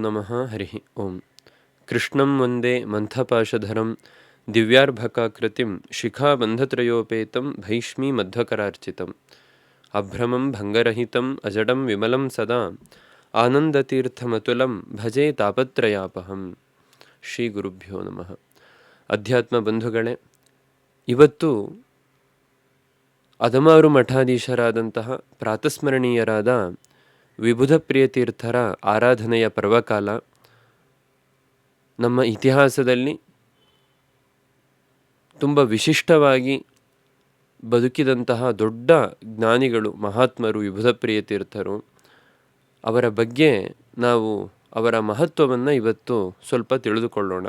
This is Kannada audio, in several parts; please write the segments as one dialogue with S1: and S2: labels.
S1: ನಮಃ ಹರಿ ಓಂ. ಕೃಷ್ಣಂ ವಂದೇ ಮಂಥಪಾಶಧರಂ ದಿವ್ಯಾರ್ಭಕಾಕೃತಿಂ ಶಿಖಾಬಂಧತ್ರಯೋಪೇತಂ ಭೈಷ್ಮೀ ಮಧ್ವಕರಾರ್ಚಿತಂ. ಅಭ್ರಮಂ ಭಂಗರಹಿತಂ ಅಜಡಂ ವಿಮಲಂ ಸದಾ ಆನಂದತೀರ್ಥಮತುಲಂ ಭಜೆ ತಾಪತ್ರಯಾಪಹಂ. ಶ್ರೀ ಗುರುಭ್ಯೋ ನಮಃ. ಅಧ್ಯಾತ್ಮ ಬಂಧುಗಳೇ, ಇವತ್ತು ಅದಮಾರು ಮಠಾಧೀಶರಾದಂತಹ ಪ್ರಾತಸ್ಮರಣೀಯರಾದ ವಿಬುಧ ಪ್ರಿಯತೀರ್ಥರ ಆರಾಧನೆಯ ಪರ್ವಕಾಲ ನಮ್ಮ ಇತಿಹಾಸದಲ್ಲಿ ತುಂಬ ವಿಶಿಷ್ಟವಾಗಿ ಬದುಕಿದಂತಹ ದೊಡ್ಡ ಜ್ಞಾನಿಗಳು ಮಹಾತ್ಮರು, ವಿಬುಧ ಪ್ರಿಯತೀರ್ಥರು ಅವರ ಬಗ್ಗೆ ನಾವು ಅವರ ಮಹತ್ವವನ್ನು ಇವತ್ತು ಸ್ವಲ್ಪ ತಿಳಿದುಕೊಳ್ಳೋಣ.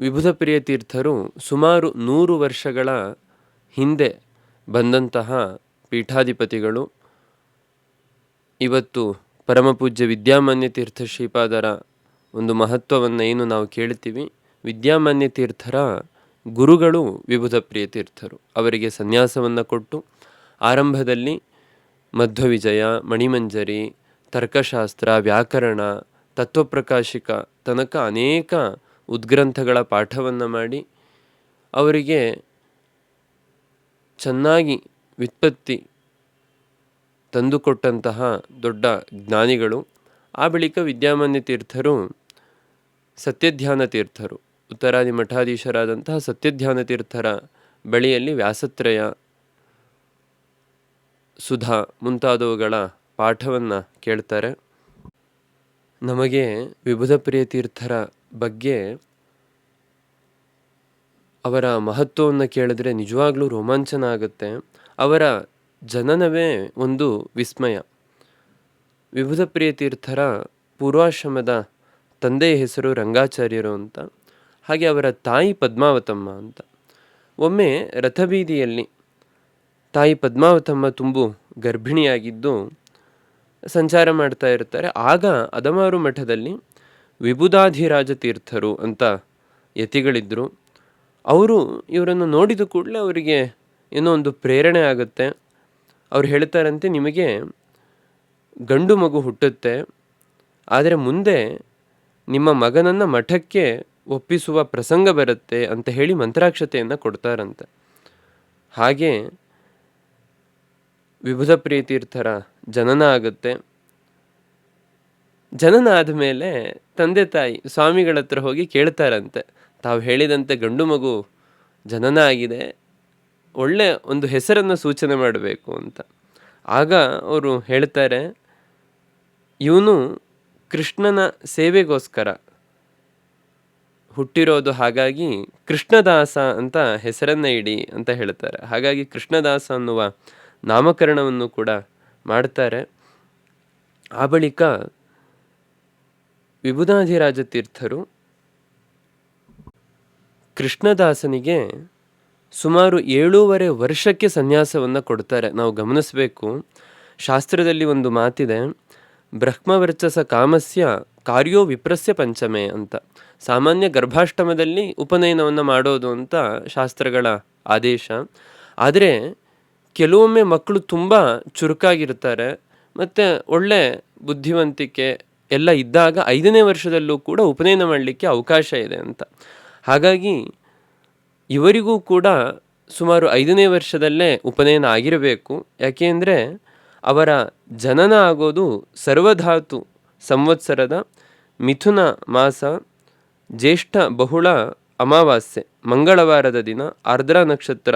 S1: ವಿಬುಧ ಪ್ರಿಯತೀರ್ಥರು ಸುಮಾರು ನೂರು ವರ್ಷಗಳ ಹಿಂದೆ ಬಂದಂತಹ ಪೀಠಾಧಿಪತಿಗಳು ಇವತ್ತು ಪರಮಪೂಜ್ಯ ವಿದ್ಯಾಮಾನ್ಯ ತೀರ್ಥ ಶ್ರೀಪಾದರ ಒಂದು ಮಹತ್ವವನ್ನು ಏನು ನಾವು ಕೇಳ್ತೀವಿ? ವಿದ್ಯಾಮಾನ್ಯ ತೀರ್ಥರ ಗುರುಗಳು ವಿಭುಧ ಪ್ರಿಯ ತೀರ್ಥರು. ಅವರಿಗೆ ಸನ್ಯಾಸವನ್ನು ಕೊಟ್ಟು ಆರಂಭದಲ್ಲಿ ಮಧ್ವವಿಜಯ, ಮಣಿಮಂಜರಿ, ತರ್ಕಶಾಸ್ತ್ರ, ವ್ಯಾಕರಣ, ತತ್ವಪ್ರಕಾಶಿಕ ತನಕ ಅನೇಕ ಉದ್ಗ್ರಂಥಗಳ ಪಾಠವನ್ನು ಮಾಡಿ ಅವರಿಗೆ ಚೆನ್ನಾಗಿ ವ್ಯುತ್ಪತ್ತಿ ತಂದುಕೊಟ್ಟಂತಹ ದೊಡ್ಡ ಜ್ಞಾನಿಗಳು, ಆ ಬಳಿಕ ವಿದ್ಯಾಮಾನ್ಯ ತೀರ್ಥರು, ಸತ್ಯಧ್ಯಾನ ತೀರ್ಥರು, ಉತ್ತರಾದಿ ಮಠಾಧೀಶರಾದಂತಹ ಸತ್ಯಧ್ಯಾನ ತೀರ್ಥರ ಬಳಿಯಲ್ಲಿ ವ್ಯಾಸತ್ರಯ ಸುಧಾ ಮುಂತಾದವುಗಳ ಪಾಠವನ್ನು ಕೇಳ್ತಾರೆ. ನಮಗೆ ವಿಬುಧ ಪ್ರಿಯ ತೀರ್ಥರ ಬಗ್ಗೆ ಅವರ ಮಹತ್ವವನ್ನು ಕೇಳಿದ್ರೆ ನಿಜವಾಗ್ಲೂ ರೋಮಾಂಚನ ಆಗುತ್ತೆ. ಅವರ ಜನನವೇ ಒಂದು ವಿಸ್ಮಯ. ವಿಭುಧ ಪ್ರಿಯ ತೀರ್ಥರ ಪೂರ್ವಾಶ್ರಮದ ತಂದೆಯ ಹೆಸರು ರಂಗಾಚಾರ್ಯರು ಅಂತ, ಹಾಗೆ ಅವರ ತಾಯಿ ಪದ್ಮಾವತಮ್ಮ ಅಂತ. ಒಮ್ಮೆ ರಥಬೀದಿಯಲ್ಲಿ ತಾಯಿ ಪದ್ಮಾವತಮ್ಮ ತುಂಬು ಗರ್ಭಿಣಿಯಾಗಿದ್ದು ಸಂಚಾರ ಮಾಡ್ತಾ ಇರ್ತಾರೆ. ಆಗ ಅದಮಾರು ಮಠದಲ್ಲಿ ವಿಭುದಾಧಿರಾಜ ತೀರ್ಥರು ಅಂತ ಯತಿಗಳಿದ್ದರು ಅವರು ಇವರನ್ನು ನೋಡಿದ ಕೂಡಲೇ ಅವರಿಗೆ ಏನೋ ಒಂದು ಪ್ರೇರಣೆ ಆಗುತ್ತೆ. ಅವ್ರು ಹೇಳ್ತಾರಂತೆ, ನಿಮಗೆ ಗಂಡು ಮಗು ಹುಟ್ಟುತ್ತೆ, ಆದರೆ ಮುಂದೆ ನಿಮ್ಮ ಮಗನನ್ನು ಮಠಕ್ಕೆ ಒಪ್ಪಿಸುವ ಪ್ರಸಂಗ ಬರುತ್ತೆ ಅಂತ ಹೇಳಿ ಮಂತ್ರಾಕ್ಷತೆಯನ್ನು ಕೊಡ್ತಾರಂತೆ. ಹಾಗೆ ವಿಭುಧ ಪ್ರೀತೀರ್ಥರ ಜನನ ಆಗುತ್ತೆ. ಜನನ ಆದಮೇಲೆ ತಂದೆ ತಾಯಿ ಸ್ವಾಮಿಗಳ ಹತ್ರ ಹೋಗಿ ಕೇಳ್ತಾರಂತೆ, ತಾವು ಹೇಳಿದಂತೆ ಗಂಡು ಮಗು ಜನನ ಆಗಿದೆ ಒಳ್ಳೆ ಒಂದು ಹೆಸರನ್ನು ಸೂಚನೆ ಮಾಡಬೇಕು ಅಂತ. ಆಗ ಅವರು ಹೇಳ್ತಾರೆ, ಇವನು ಕೃಷ್ಣನ ಸೇವೆಗೋಸ್ಕರ ಹುಟ್ಟಿರೋದು, ಹಾಗಾಗಿ ಕೃಷ್ಣದಾಸ ಅಂತ ಹೆಸರನ್ನ ಇಡಿ ಅಂತ ಹೇಳ್ತಾರೆ. ಹಾಗಾಗಿ ಕೃಷ್ಣದಾಸ ಅನ್ನುವ ನಾಮಕರಣವನ್ನು ಕೂಡ ಮಾಡ್ತಾರೆ. ಆ ಬಳಿಕ ವಿಭುಧಾಧಿರಾಜ ತೀರ್ಥರು ಕೃಷ್ಣದಾಸನಿಗೆ ಸುಮಾರು ಏಳೂವರೆ ವರ್ಷಕ್ಕೆ ಸನ್ಯಾಸವನ್ನು ಕೊಡ್ತಾರೆ. ನಾವು ಗಮನಿಸಬೇಕು. ಶಾಸ್ತ್ರದಲ್ಲಿ ಒಂದು ಮಾತಿದೆ ಬ್ರಹ್ಮವರ್ಚಸ ಕಾಮಸ್ಯ ಕಾರ್ಯೋ ವಿಪ್ರಸ್ಯ ಪಂಚಮೆ ಅಂತ. ಸಾಮಾನ್ಯ ಗರ್ಭಾಷ್ಟಮದಲ್ಲಿ ಉಪನಯನವನ್ನು ಮಾಡೋದು ಅಂತ ಶಾಸ್ತ್ರಗಳ ಆದೇಶ. ಆದರೆ ಕೆಲವೊಮ್ಮೆ ಮಕ್ಕಳು ತುಂಬ ಚುರುಕಾಗಿರ್ತಾರೆ. ಮತ್ತು ಒಳ್ಳೆ ಬುದ್ಧಿವಂತಿಕೆ ಎಲ್ಲ ಇದ್ದಾಗ ಐದನೇ ವರ್ಷದಲ್ಲೂ ಕೂಡ ಉಪನಯನ ಮಾಡಲಿಕ್ಕೆ ಅವಕಾಶ ಇದೆ ಅಂತ. ಹಾಗಾಗಿ ಇವರಿಗೂ ಕೂಡ ಸುಮಾರು ಐದನೇ ವರ್ಷದಲ್ಲೇ ಉಪನಯನ ಆಗಿರಬೇಕು. ಯಾಕೆಂದರೆ ಅವರ ಜನನ ಆಗೋದು ಸರ್ವಧಾತು ಸಂವತ್ಸರದ ಮಿಥುನ ಮಾಸ ಜ್ಯೇಷ್ಠ ಬಹುಳ ಅಮಾವಾಸ್ಯೆ, ಮಂಗಳವಾರದ ದಿನ, ಆರ್ದ್ರ ನಕ್ಷತ್ರ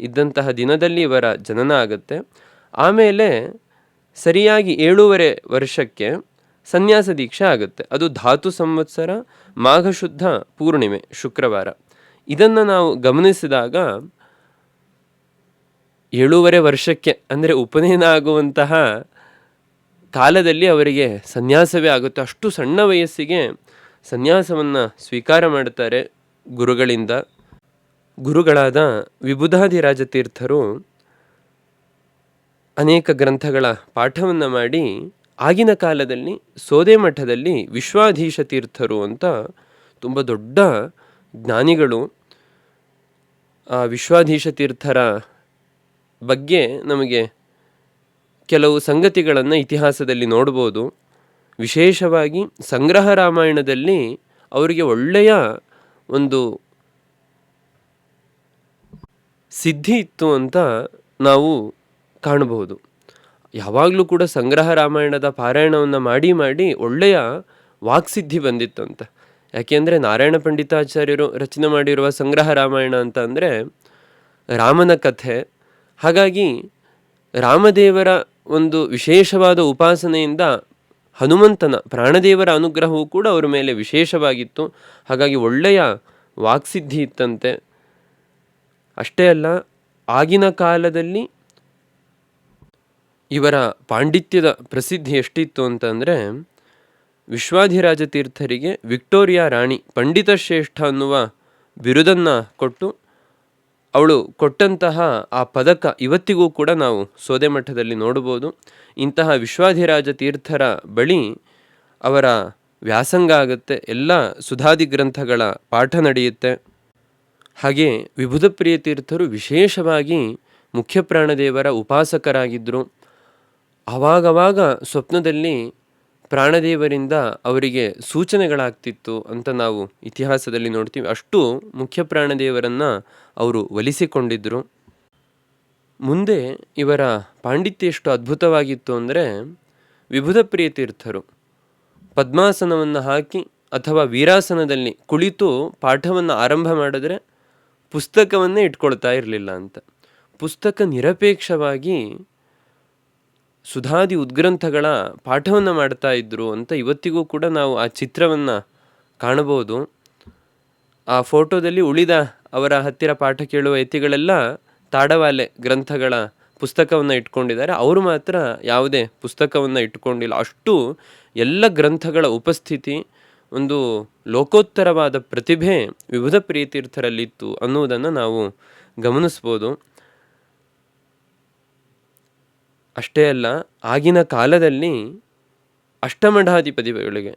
S1: ಇದ್ದಂತಹ ದಿನದಲ್ಲಿ ಇವರ ಜನನ ಆಗುತ್ತೆ. ಆಮೇಲೆ ಸರಿಯಾಗಿ ಏಳೂವರೆ ವರ್ಷಕ್ಕೆ ಸನ್ಯಾಸ ದೀಕ್ಷೆ ಆಗುತ್ತೆ. ಅದು ಧಾತು ಸಂವತ್ಸರ, ಮಾಘಶುದ್ಧ ಪೂರ್ಣಿಮೆ, ಶುಕ್ರವಾರ. ಇದನ್ನು ನಾವು ಗಮನಿಸಿದಾಗ ಏಳೂವರೆ ವರ್ಷಕ್ಕೆ, ಅಂದರೆ ಉಪನಯನ ಆಗುವಂತಹ ಕಾಲದಲ್ಲಿ ಅವರಿಗೆ ಸನ್ಯಾಸವೇ ಆಗುತ್ತೆ. ಅಷ್ಟು ಸಣ್ಣ ವಯಸ್ಸಿಗೆ ಸನ್ಯಾಸವನ್ನು ಸ್ವೀಕಾರ ಮಾಡುತ್ತಾರೆ ಗುರುಗಳಿಂದ. ಗುರುಗಳಾದ ವಿಬುಧಾದಿರಾಜ ತೀರ್ಥರು ಅನೇಕ ಗ್ರಂಥಗಳ ಪಾಠವನ್ನು ಮಾಡಿ ಆಗಿನ ಕಾಲದಲ್ಲಿ ಸೋದೆ ಮಠದಲ್ಲಿ ವಿಶ್ವಾಧೀಶ ತೀರ್ಥರು ಅಂತ ತುಂಬ ದೊಡ್ಡ ಜ್ಞಾನಿಗಳು ವಿಶ್ವಾಧೀಶ ತೀರ್ಥರ ಬಗ್ಗೆ ನಮಗೆ ಕೆಲವು ಸಂಗತಿಗಳನ್ನು ಇತಿಹಾಸದಲ್ಲಿ ನೋಡ್ಬೋದು. ವಿಶೇಷವಾಗಿ ಸಂಗ್ರಹ ರಾಮಾಯಣದಲ್ಲಿ ಅವರಿಗೆ ಒಳ್ಳೆಯ ಒಂದು ಸಿದ್ಧಿ ಇತ್ತು ಅಂತ ನಾವು ಕಾಣಬಹುದು. ಯಾವಾಗಲೂ ಕೂಡ ಸಂಗ್ರಹ ರಾಮಾಯಣದ ಪಾರಾಯಣವನ್ನು ಮಾಡಿ ಮಾಡಿ ಒಳ್ಳೆಯ ವಾಕ್ಸಿದ್ಧಿ ಬಂದಿತ್ತು ಅಂತ ಯಾಕೆಂದರೆ ನಾರಾಯಣ ಪಂಡಿತಾಚಾರ್ಯರು ರಚನೆ ಮಾಡಿರುವ ಸಂಗ್ರಹ ರಾಮಾಯಣ ಅಂತ ರಾಮನ ಕಥೆ. ಹಾಗಾಗಿ ರಾಮದೇವರ ಒಂದು ವಿಶೇಷವಾದ ಉಪಾಸನೆಯಿಂದ ಹನುಮಂತನ, ಪ್ರಾಣದೇವರ ಅನುಗ್ರಹವೂ ಕೂಡ ಅವರ ಮೇಲೆ ವಿಶೇಷವಾಗಿತ್ತು. ಹಾಗಾಗಿ ಒಳ್ಳೆಯ ವಾಕ್ಸಿದ್ಧಿ ಇತ್ತಂತೆ. ಅಷ್ಟೇ ಅಲ್ಲ, ಆಗಿನ ಕಾಲದಲ್ಲಿ ಇವರ ಪಾಂಡಿತ್ಯದ ಪ್ರಸಿದ್ಧಿ ಎಷ್ಟಿತ್ತು ಅಂತಂದರೆ ವಿಶ್ವಾಧಿರಾಜ ತೀರ್ಥರಿಗೆ ವಿಕ್ಟೋರಿಯಾ ರಾಣಿ ಪಂಡಿತ ಶ್ರೇಷ್ಠ ಅನ್ನುವ ಬಿರುದನ್ನು ಕೊಟ್ಟು ಅವಳು ಕೊಟ್ಟಂತಹ ಆ ಪದಕ ಇವತ್ತಿಗೂ ಕೂಡ ನಾವು ಸೋದೆ ಮಠದಲ್ಲಿ ನೋಡ್ಬೋದು ಇಂತಹ ವಿಶ್ವಾಧಿರಾಜ ತೀರ್ಥರ ಬಳಿ ಅವರ ವ್ಯಾಸಂಗ ಆಗುತ್ತೆ, ಎಲ್ಲ ಸುಧಾದಿ ಗ್ರಂಥಗಳ ಪಾಠ ನಡೆಯುತ್ತೆ. ಹಾಗೆ ವಿಭುಧಪ್ರಿಯ ತೀರ್ಥರು ವಿಶೇಷವಾಗಿ ಮುಖ್ಯ ಪ್ರಾಣದೇವರ ಉಪಾಸಕರಾಗಿದ್ದರು ಆವಾಗವಾಗ ಸ್ವಪ್ನದಲ್ಲಿ ಪ್ರಾಣದೇವರಿಂದ ಅವರಿಗೆ ಸೂಚನೆಗಳಾಗ್ತಿತ್ತು ಅಂತ ನಾವು ಇತಿಹಾಸದಲ್ಲಿ ನೋಡ್ತೀವಿ. ಅಷ್ಟು ಮುಖ್ಯ ಪ್ರಾಣದೇವರನ್ನು ಅವರು ಒಲಿಸಿಕೊಂಡಿದ್ದರು ಮುಂದೆ ಇವರ ಪಾಂಡಿತ್ಯ ಎಷ್ಟು ಅದ್ಭುತವಾಗಿತ್ತು ಅಂದರೆ ವಿಭುಧಪ್ರಿಯ ತೀರ್ಥರು ಪದ್ಮಾಸನವನ್ನು ಹಾಕಿ ಅಥವಾ ವೀರಾಸನದಲ್ಲಿ ಕುಳಿತು ಪಾಠವನ್ನು ಆರಂಭ ಮಾಡಿದ್ರೆ ಪುಸ್ತಕವನ್ನೇ ಇಟ್ಕೊಳ್ತಾ ಇರಲಿಲ್ಲ ಅಂತ. ಪುಸ್ತಕ ನಿರಪೇಕ್ಷವಾಗಿ ಸುಧಾದಿ ಉದ್ಗ್ರಂಥಗಳ ಪಾಠವನ್ನು ಮಾಡ್ತಾ ಇದ್ದರು ಅಂತ ಇವತ್ತಿಗೂ ಕೂಡ ನಾವು ಆ ಚಿತ್ರವನ್ನು ಕಾಣಬಹುದು. ಆ ಫೋಟೋದಲ್ಲಿ ಉಳಿದ ಅವರ ಹತ್ತಿರ ಪಾಠ ಕೇಳುವ ಯತಿಗಳೆಲ್ಲ ತಾಡವಾಲೆ ಗ್ರಂಥಗಳ ಪುಸ್ತಕವನ್ನು ಇಟ್ಕೊಂಡಿದ್ದಾರೆ. ಅವರು ಮಾತ್ರ ಯಾವುದೇ ಪುಸ್ತಕವನ್ನು ಇಟ್ಕೊಂಡಿಲ್ಲ. ಅಷ್ಟು ಎಲ್ಲ ಗ್ರಂಥಗಳ ಉಪಸ್ಥಿತಿ, ಒಂದು ಲೋಕೋತ್ತರವಾದ ಪ್ರತಿಭೆ ವಿವಿಧ ಪ್ರೀತೀರ್ಥರಲ್ಲಿತ್ತು ಅನ್ನುವುದನ್ನು ನಾವು ಗಮನಿಸ್ಬೋದು. ಅಷ್ಟೇ ಅಲ್ಲ, ಆಗಿನ ಕಾಲದಲ್ಲಿ ಅಷ್ಟಮಠಾಧಿಪತಿಗಳಿಗೆ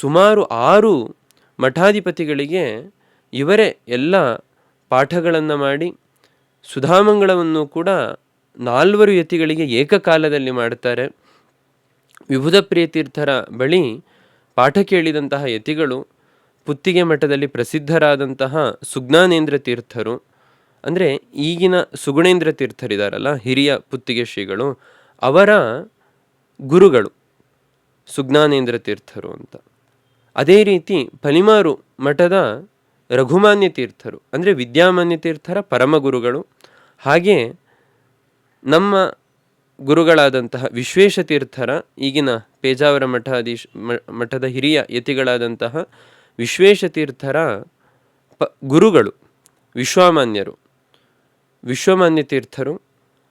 S1: ಸುಮಾರು ಆರು ಮಠಾಧಿಪತಿಗಳಿಗೆ ಇವರೇ ಎಲ್ಲ ಪಾಠಗಳನ್ನು ಮಾಡಿ, ಸುಧಾಮಂಗಳವನ್ನು ಕೂಡ ನಾಲ್ವರು ಯತಿಗಳಿಗೆ ಏಕಕಾಲದಲ್ಲಿ ಮಾಡುತ್ತಾರೆ. ವಿಭುಧ ಪ್ರಿಯತೀರ್ಥರ ಬಳಿ ಪಾಠ ಕೇಳಿದಂತಹ ಯತಿಗಳು, ಪುತ್ತಿಗೆ ಮಠದಲ್ಲಿ ಪ್ರಸಿದ್ಧರಾದಂತಹ ಸುಜ್ಞಾನೇಂದ್ರ ತೀರ್ಥರು. ಅಂದರೆ ಈಗಿನ ಸುಗುಣೇಂದ್ರ ತೀರ್ಥರಿದಾರಲ್ಲ, ಹಿರಿಯ ಪುತ್ತಿಗೆ ಶ್ರೀಗಳು ಅವರ ಗುರುಗಳು ಸುಜ್ಞಾನೇಂದ್ರ ತೀರ್ಥರು ಅಂತ. ಅದೇ ರೀತಿ ಪಲಿಮಾರು ಮಠದ ರಘುಮಾನ್ಯ ತೀರ್ಥರು, ಅಂದರೆ ವಿದ್ಯಾಮಾನ್ಯ ತೀರ್ಥರ ಪರಮಗುರುಗಳು ಹಾಗೆ ನಮ್ಮ ಗುರುಗಳಾದಂತಹ ವಿಶ್ವೇಶ ತೀರ್ಥರ ಈಗಿನ ಪೇಜಾವರ ಮಠಾಧೀಶ್ ಮಠದ ಹಿರಿಯ ಯತಿಗಳಾದಂತಹ ವಿಶ್ವೇಶ ತೀರ್ಥರ ಪ, ಗುರುಗಳು, ವಿಶ್ವಮಾನ್ಯರು. ವಿಶ್ವಮಾನ್ಯ ತೀರ್ಥರು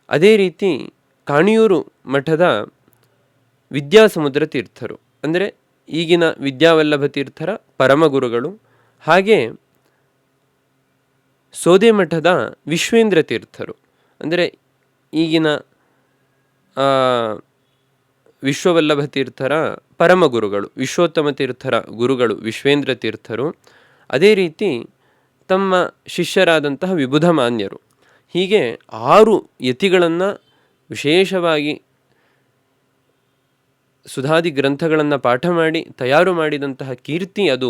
S1: ಅದೇ ರೀತಿ ಕಾಣಿಯೂರು ಮಠದ ವಿದ್ಯಾಸಮುದ್ರ ತೀರ್ಥರು. ಅಂದರೆ ಈಗಿನ ವಿದ್ಯಾವಲ್ಲಭ ತೀರ್ಥರ ಪರಮಗುರುಗಳು ಹಾಗೆ ಸೋದೆ ಮಠದ ವಿಶ್ವೇಂದ್ರ ತೀರ್ಥರು. ಅಂದರೆ ಈಗಿನ ವಿಶ್ವವಲ್ಲಭ ತೀರ್ಥರ ಪರಮಗುರುಗಳು ವಿಶ್ವೋತ್ತಮ ತೀರ್ಥರ ಗುರುಗಳು ವಿಶ್ವೇಂದ್ರ ತೀರ್ಥರು ಅದೇ ರೀತಿ ತಮ್ಮ ಶಿಷ್ಯರಾದಂತಹ ವಿಬುಧ ಮಾನ್ಯರು ಹೀಗೆ ಆರು ಯತಿಗಳನ್ನು ವಿಶೇಷವಾಗಿ ಸುಧಾದಿ ಗ್ರಂಥಗಳನ್ನು ಪಾಠ ಮಾಡಿ, ತಯಾರು ಮಾಡಿದಂತಹ ಕೀರ್ತಿ ಅದು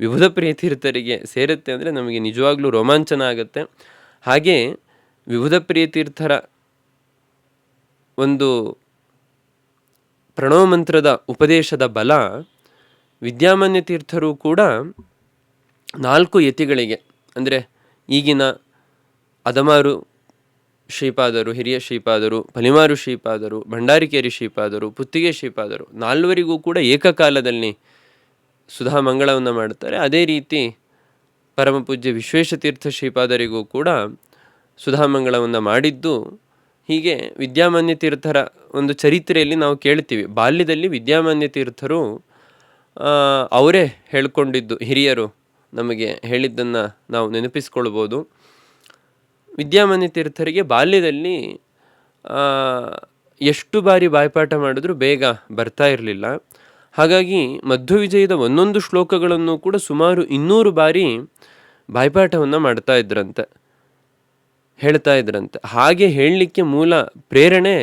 S1: ವಿಭುಧ ಪ್ರಿಯ ತೀರ್ಥರಿಗೆ ಸೇರುತ್ತೆ ಅಂದರೆ ನಮಗೆ ನಿಜವಾಗ್ಲೂ ರೋಮಾಂಚನ ಆಗುತ್ತೆ. ಹಾಗೆ ವಿಭುಧ ಪ್ರಿಯ ತೀರ್ಥರ ಒಂದು ಪ್ರಣವ ಮಂತ್ರದ ಉಪದೇಶದ ಬಲ ವಿದ್ಯಾಮಾನ್ಯ ತೀರ್ಥರು ಕೂಡ ನಾಲ್ಕು ಯತಿಗಳಿಗೆ, ಅಂದರೆ ಈಗಿನ ಅದಮಾರು ಶ್ರೀಪಾದರು, ಹಿರಿಯ ಶ್ರೀಪಾದರು, ಪಲಿಮಾರು ಶ್ರೀಪಾದರು, ಭಂಡಾರಿಕೇರಿ ಶ್ರೀಪಾದರು, ಪುತ್ತಿಗೆ ಶ್ರೀಪಾದರು ನಾಲ್ವರಿಗೂ ಕೂಡ ಏಕಕಾಲದಲ್ಲಿ ಸುಧಾ ಮಂಗಳವನ್ನು ಮಾಡುತ್ತಾರೆ. ಅದೇ ರೀತಿ ಪರಮಪೂಜ್ಯ ವಿಶ್ವೇಶತೀರ್ಥ ಶ್ರೀಪಾದರಿಗೂ ಕೂಡ ಸುಧಾ ಮಂಗಳವನ್ನು ಮಾಡಿದ್ದು ಹೀಗೆ ವಿದ್ಯಾಮಾನ್ಯ ತೀರ್ಥರ ಒಂದು ಚರಿತ್ರೆಯಲ್ಲಿ ನಾವು ಕೇಳ್ತೀವಿ. ಬಾಲ್ಯದಲ್ಲಿ ವಿದ್ಯಾಮಾನ್ಯ ತೀರ್ಥರು ಅವರೇ ಹೇಳ್ಕೊಂಡಿದ್ದು ಹಿರಿಯರು ನಮಗೆ ಹೇಳಿದ್ದನ್ನು ನಾವು ನೆನಪಿಸ್ಕೊಳ್ಬೋದು. ವಿದ್ಯಾಮಾನ್ಯ ತೀರ್ಥರಿಗೆ ಬಾಲ್ಯದಲ್ಲಿ ಎಷ್ಟು ಬಾರಿ ಬಾಯ್ಪಾಠ ಮಾಡಿದ್ರೂ ಬೇಗ ಬರ್ತಾ ಇರಲಿಲ್ಲ. ಹಾಗಾಗಿ ಮಧ್ವ ವಿಜಯದ ಒಂದೊಂದು ಶ್ಲೋಕಗಳನ್ನು ಕೂಡ ಸುಮಾರು ಇನ್ನೂರು ಬಾರಿ ಬಾಯ್ಪಾಠವನ್ನು ಮಾಡ್ತಾ ಇದ್ರಂತೆ, ಹೇಳ್ತಾ ಇದ್ರಂತೆ. ಹಾಗೆ ಹೇಳಲಿಕ್ಕೆ ಮೂಲ ಪ್ರೇರಣೆ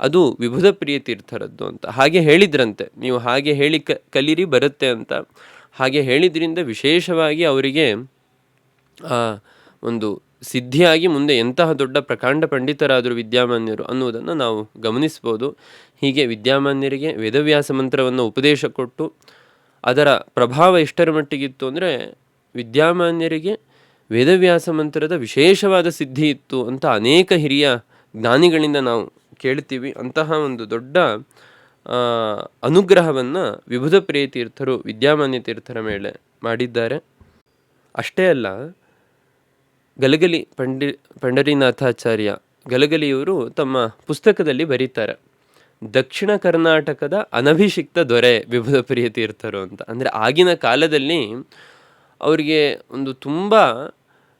S1: ಅದು ವಿಭುದ ಪ್ರಿಯ ತೀರ್ಥರದ್ದು ಅಂತ. ಹಾಗೆ ಹೇಳಿದ್ರಂತೆ, ನೀವು ಹಾಗೆ ಹೇಳಿ ಕ, ಕಲೀರಿ, ಬರುತ್ತೆ ಅಂತ. ಹಾಗೆ ಹೇಳಿದ್ರಿಂದ ವಿಶೇಷವಾಗಿ ಅವರಿಗೆ ಒಂದು ಸಿದ್ಧಿಯಾಗಿ ಮುಂದೆ ಎಂತಹ ದೊಡ್ಡ ಪ್ರಕಾಂಡ ಪಂಡಿತರಾದರು ವಿದ್ಯಾಮಾನ್ಯರು ಅನ್ನುವುದನ್ನು ನಾವು ಗಮನಿಸ್ಬೋದು ಹೀಗೆ ವಿದ್ಯಾಮಾನ್ಯರಿಗೆ ವೇದವ್ಯಾಸ ಮಂತ್ರವನ್ನು ಉಪದೇಶ ಕೊಟ್ಟು ಅದರ ಪ್ರಭಾವ ಎಷ್ಟರ ಮಟ್ಟಿಗಿತ್ತು ಅಂದರೆ ವಿದ್ಯಾಮಾನ್ಯರಿಗೆ ವೇದವ್ಯಾಸ ಮಂತ್ರದ ವಿಶೇಷವಾದ ಸಿದ್ಧಿ ಇತ್ತು ಅಂತ ಅನೇಕ ಹಿರಿಯ ಜ್ಞಾನಿಗಳಿಂದ ನಾವು ಕೇಳ್ತೀವಿ ಅಂತಹ ಒಂದು ದೊಡ್ಡ ಅನುಗ್ರಹವನ್ನು ವಿಭುಧ ಪ್ರಿಯ ತೀರ್ಥರು, ವಿದ್ಯಾಮಾನ್ಯ ತೀರ್ಥರ ಮೇಲೆ ಮಾಡಿದ್ದಾರೆ. ಅಷ್ಟೇ ಅಲ್ಲ ಗಲಗಲಿ ಪಂಡಿ, ಪಂಡರಿನಾಥಾಚಾರ್ಯ ಗಲಗಲಿಯವರು ತಮ್ಮ ಪುಸ್ತಕದಲ್ಲಿ ಬರೀತಾರೆ. ದಕ್ಷಿಣ ಕರ್ನಾಟಕದ ಅನಭಿಷಿಕ್ತ ದೊರೆ ವಿಭುಧ ಪ್ರಿಯ ತೀರ್ಥರು ಅಂತ. ಅಂದರೆ ಆಗಿನ ಕಾಲದಲ್ಲಿ ಅವರಿಗೆ ಒಂದು ತುಂಬ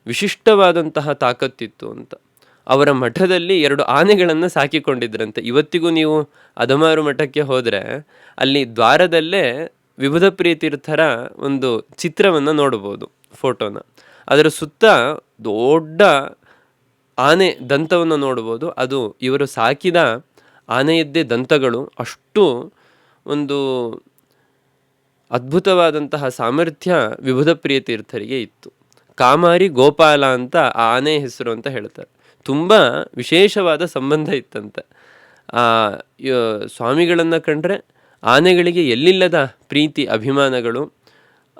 S1: ವಿಶಿಷ್ಟವಾದಂತಹ ತಾಕತ್ತಿತ್ತು ಅಂತ. ಅವರ ಮಠದಲ್ಲಿ ಎರಡು ಆನೆಗಳನ್ನು ಸಾಕಿಕೊಂಡಿದ್ರಂತೆ. ಇವತ್ತಿಗೂ ನೀವು ಅದಮಾರು ಮಠಕ್ಕೆ ಹೋದರೆ ಅಲ್ಲಿ ದ್ವಾರದಲ್ಲೇ ವಿಭುಧ ಪ್ರಿಯ ತೀರ್ಥರ ಒಂದು ಚಿತ್ರವನ್ನು ನೋಡ್ಬೋದು, ಫೋಟೋನ. ಅದರ ಸುತ್ತ ದೊಡ್ಡ ಆನೆ ದಂತವನ್ನು ನೋಡ್ಬೋದು ಅದು ಇವರು ಸಾಕಿದ ಆನೆಯದ್ದೇ ದಂತಗಳು. ಅಷ್ಟು ಒಂದು ಅದ್ಭುತವಾದಂತಹ ಸಾಮರ್ಥ್ಯ ವಿಭುಧ ಪ್ರಿಯ ತೀರ್ಥರಿಗೆ ಇತ್ತು. ಕಾಮಾರಿ ಗೋಪಾಲ ಅಂತ ಆ ಆನೆ ಹೆಸರು ಅಂತ ಹೇಳ್ತಾರೆ. ತುಂಬ ವಿಶೇಷವಾದ ಸಂಬಂಧ ಇತ್ತಂತೆ. ಆ ಸ್ವಾಮಿಗಳನ್ನು ಕಂಡ್ರೆ ಆನೆಗಳಿಗೆ ಎಲ್ಲಿಲ್ಲದ ಪ್ರೀತಿ, ಅಭಿಮಾನಗಳು.